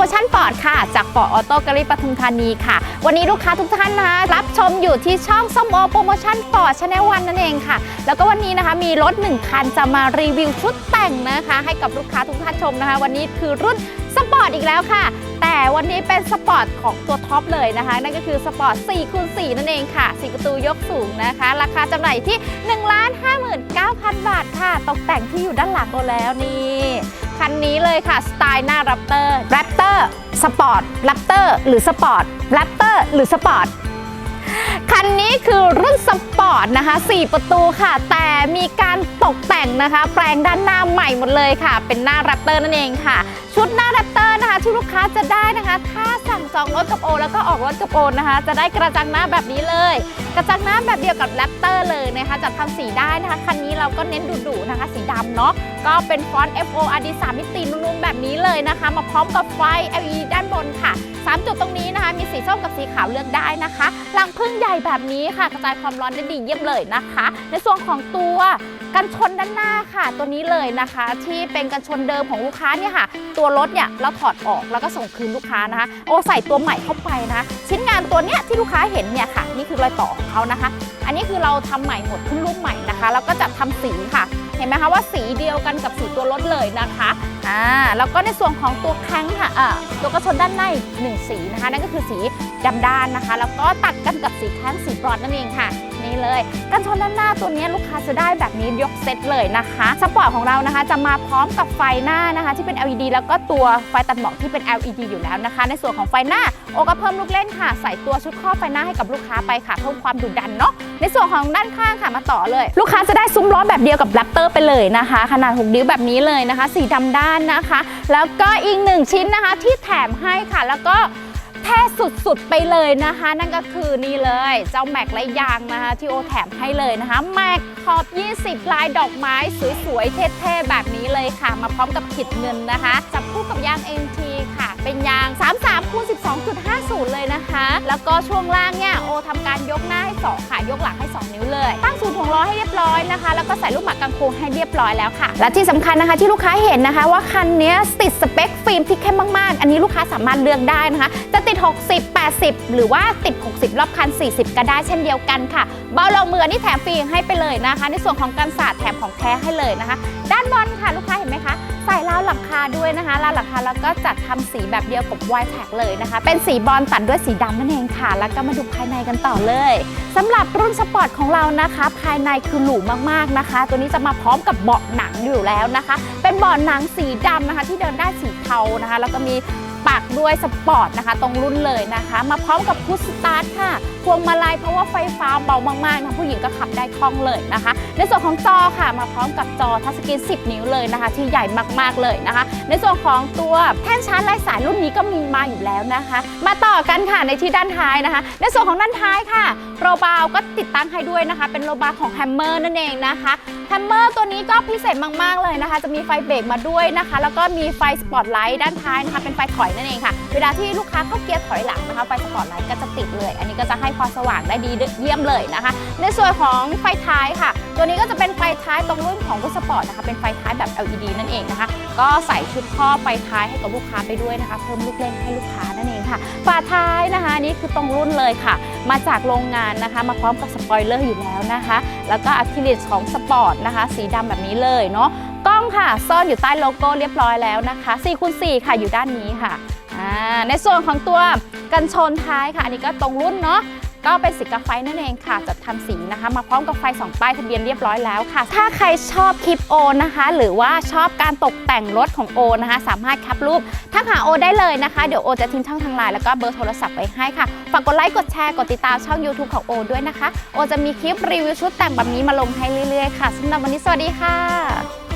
มโปรโมชั่นฟอร์ดค่ะ จากฟอร์ดออโต้กาลิปทุมธานีค่ะ วันนี้ลูกค้าทุกท่านนะคะรับชมอยู่ที่ช่องส้มโอโปรโมชั่นฟอร์ดชาแนลวันนั่นเองค่ะ แล้วก็วันนี้นะคะมีรถ 1 คันจะมารีวิวชุดแต่งนะคะ ให้กับลูกค้าทุกท่านชมนะคะ วันนี้คือรุ่นสปอร์ตอีกแล้วค่ะ แต่วันนี้เป็นสปอร์ตของตัวท็อปเลยนะคะ นั่นก็คือสปอร์ต4คูณ4นั่นเองค่ะ4ประตูยกสูงนะคะ ราคาจำหน่ายที่ 1 59,000 บาทค่ะ ตกแต่งที่อยู่ด้านหลังเราแล้วนี่ คันนี้เลยค่ะ สไตล์หน้า r รปเตอร์แรปเตอร์สปอร์ตแรปเตอร์หรือสปอร์ตแรปเตอร์หรือสปอร์ตคันนี้คือรุ่นสปอร์ตนะคะ 4 ประตูค่ะ แต่มีการตกแต่งนะคะ แปลงด้านหน้าใหม่หมดเลยค่ะ เป็นหน้าแรปเตอร์นั่นเองค่ะ ชุดหน้าแรปเตอร์นะคะ ที่ลูกค้าจะได้นะคะ ถ้าสั่งจองรถกับโอ แล้วก็ออกรถกับโอนะคะ จะได้กระจังหน้าแบบนี้เลยกระจังหน้าแบบเดียวกับแรปเตอร์เลยนะคะจะทำสีได้นะคะ คันนี้เราก็เน้นดุๆนะคะ สีดำเนาะก็เป็นฟอนต์ FO RD 3มิตินุ่มๆแบบนี้เลยนะคะ มาพร้อมกับไฟ LED ด้านบนค่ะ 3 จุดตรงนี้นะคะ มีสีส้มกับสีขาวเลือกได้นะคะรังพึ่งใหญ่แบบนี้ค่ะ กระจายความร้อนได้ดีเยี่ยมเลยนะคะ ในส่วนของตัวกันชนด้านหน้าค่ะ ตัวนี้เลยนะคะ ที่เป็นกันชนเดิมของลูกค้าเนี่ยค่ะ ตัวรถเนี่ยเราถอดออกแล้วก็ส่งคืนลูกค้านะคะ โอใส่ตัวใหม่เข้าไปนะ ชิ้นงานตัวเนี้ยที่ลูกค้าเห็นเนี่ยค่ะ นี่คือรอยต่อเขานะคะ อันนี้คือเราทำใหม่หมดขึ้นรูปใหม่นะคะ แล้วก็จะทำสีค่ะ เห็นไหมคะว่าสีเดียวกันกับสีตัวรถเลยนะคะอ่าแล้วก็ในส่วนของตัวแข้งค่ะอ่าตัวกระชนด้านในหนึ่งสีนะคะ นั่นก็คือสีดำด้านนะคะ แล้วก็ตัดกันกับสีแข้งสีบรอนนั่นเองค่ะ นี่เลยกันชนด้านหน้าตัวนี้ลูกค้าจะได้แบบนี้ยกเซตเลยนะคะสปอร์ตของเรานะคะ จะมาพร้อมกับไฟหน้านะคะ ที่เป็น LED แล้วก็ตัวไฟตัดหมอกที่เป็น LED อยู่แล้วนะคะ ในส่วนของไฟหน้าโอก็เพิ่มลูกเล่นค่ะ ใส่ตัวชุดครอบไฟหน้าให้กับลูกค้าไปค่ะเพิ่มความดุดันเนาะในส่วนของด้านข้างค่ะมาต่อเลย ลูกค้าจะได้ซุ้มล้อแบบเดียวกับแรปเตอร์ไปเลยนะคะ ขนาด6นิ้วแบบนี้เลยนะคะ สีดำด้านนะคะ แล้วก็อีกหนึ่งชิ้นนะคะที่แถมให้ค่ะแล้วก็ แท้สุดๆไปเลยนะคะ นั่นก็คือนี่เลย เจ้าแม็กและยางนะคะที่โอแถมให้เลยนะคะแม็กขอบ 20 ลายดอกไม้สวยๆ เท่ๆ แบบนี้เลยค่ะ มาพร้อมกับขิดเงินนะคะ จับคู่กับยาง MT ค่ะ เป็นยาง 33คูณ12.50 เลยนะคะ แล้วก็ช่วงล่างเนี่ยโอทำการยกหน้าให้2ค่ะ ยกหลังให้ 2 นิ้วเลย ตั้งศูนย์ถ่วงล้อให้เรียบร้อยนะคะ แล้วก็ใส่ลูกหมากกางโคงให้เรียบร้อยแล้วค่ะ และที่สำคัญนะคะที่ลูกค้าเห็นนะคะว่าคันนี้ติดสเปคฟิล์มที่เข้มมากๆ อันนี้ลูกค้าสามารถเลือกได้นะคะ จะติด 60 80 หรือว่าติด 60 รอบคัน 40 ก็ได้เช่นเดียวกันค่ะ เบาลงมือนี่แถมฟรีให้ไปเลยนะคะ ในส่วนของกันศาสตร์แถมของแท้ให้เลยนะคะ ด้านบนค่ะลูกค้าเห็นไหมคะ ใส่ราวหลังคาด้วยนะคะราวหลังคาแล้วก็จัดทำสีแบบเดียวกับวายแท็กเลยนะคะ เป็นสีบอลตัดด้วยสีดำนั่นเองค่ะ แล้วก็มาดูภายในกันต่อเลยสำหรับรุ่นสปอร์ตของเรานะคะ ภายในคือหรูมากๆนะคะ ตัวนี้จะมาพร้อมกับเบาะหนังอยู่แล้วนะคะ เป็นเบาะหนังสีดำนะคะ ที่เดินได้สีเทานะคะ แล้วก็มี ปักด้วยสปอร์ตนะคะ ตรงรุ่นเลยนะคะ มาพร้อมกับพุชสตาร์ทค่ะพวงมาลัยเพราะว่าไฟฟ้าเบามากๆนะผู้หญิงก็ขับได้คล่องเลยนะคะ ในส่วนของจอค่ะ มาพร้อมกับจอทัชสกรีน 10 นิ้วเลยนะคะ ที่ใหญ่มากๆเลยนะคะ ในส่วนของตัวแท่นชาร์จไร้สายรุ่นนี้ก็มีมาอยู่แล้วนะคะ มาต่อกันค่ะในที่ด้านท้ายนะคะ ในส่วนของด้านท้ายค่ะโรบาวก็ติดตั้งให้ด้วยนะคะ เป็นโรบาวของแฮมเมอร์นั่นเองนะคะแฮมเมอร์ตัวนี้ก็พิเศษมากๆเลยนะคะ จะมีไฟเบรกมาด้วยนะคะ แล้วก็มีไฟสปอตไลท์ด้านท้ายนะคะเป็นไฟถอยนั่นเองค่ะ เวลาที่ลูกค้าเข้าเกียร์ถอยหลังนะคะไฟสปอร์ตไลท์ก็จะติดเลย อันนี้ก็จะให้ความสว่างได้ดีเยี่ยมเลยนะคะ ในส่วนของไฟท้ายค่ะ ตัวนี้ก็จะเป็นไฟท้ายตรงรุ่นของรุ่นสปอร์ตนะคะเป็นไฟท้ายแบบ LED นั่นเองนะคะ ก็ใส่ชุดครอบไฟท้ายให้กับลูกค้าไปด้วยนะคะ เพิ่มลูกเล่นให้ลูกค้านั่นเองค่ะฝาท้ายนะคะนี่คือตรงรุ่นเลยค่ะ มาจากโรงงานนะคะ มาพร้อมกับสปอยเลอร์อยู่แล้วนะคะ แล้วก็อะคริลิกของสปอร์ตนะคะ สีดำแบบนี้เลยเนาะ กล้องค่ะ ซ่อนอยู่ใต้โลโก้เรียบร้อยแล้วนะคะ4คูณ4ค่ะอยู่ด้านนี้ค่ะ ในส่วนของตัวกันชนท้ายค่ะ อันนี้ก็ตรงรุ่นเนาะก็เป็นสีกาไฟนั่นเองค่ะจัดทำสีนะคะ มาพร้อมกับไฟ 2 ป้ายทะเบียนเรียบร้อยแล้วค่ะ ถ้าใครชอบคลิปโอนะคะ หรือว่าชอบการตกแต่งรถของโอนะคะ สามารถแคปรูปทักหาโอได้เลยนะคะ เดี๋ยวโอจะทิ้งช่องทางไลน์แล้วก็เบอร์โทรศัพท์ไว้ให้ค่ะ ฝากกดไลค์ กดแชร์ กดติดตามช่อง YouTube ของโอด้วยนะคะ โอจะมีคลิปรีวิวชุดแต่งแบบนี้มาลงให้เรื่อยๆค่ะสำหรับวันนี้สวัสดีค่ะ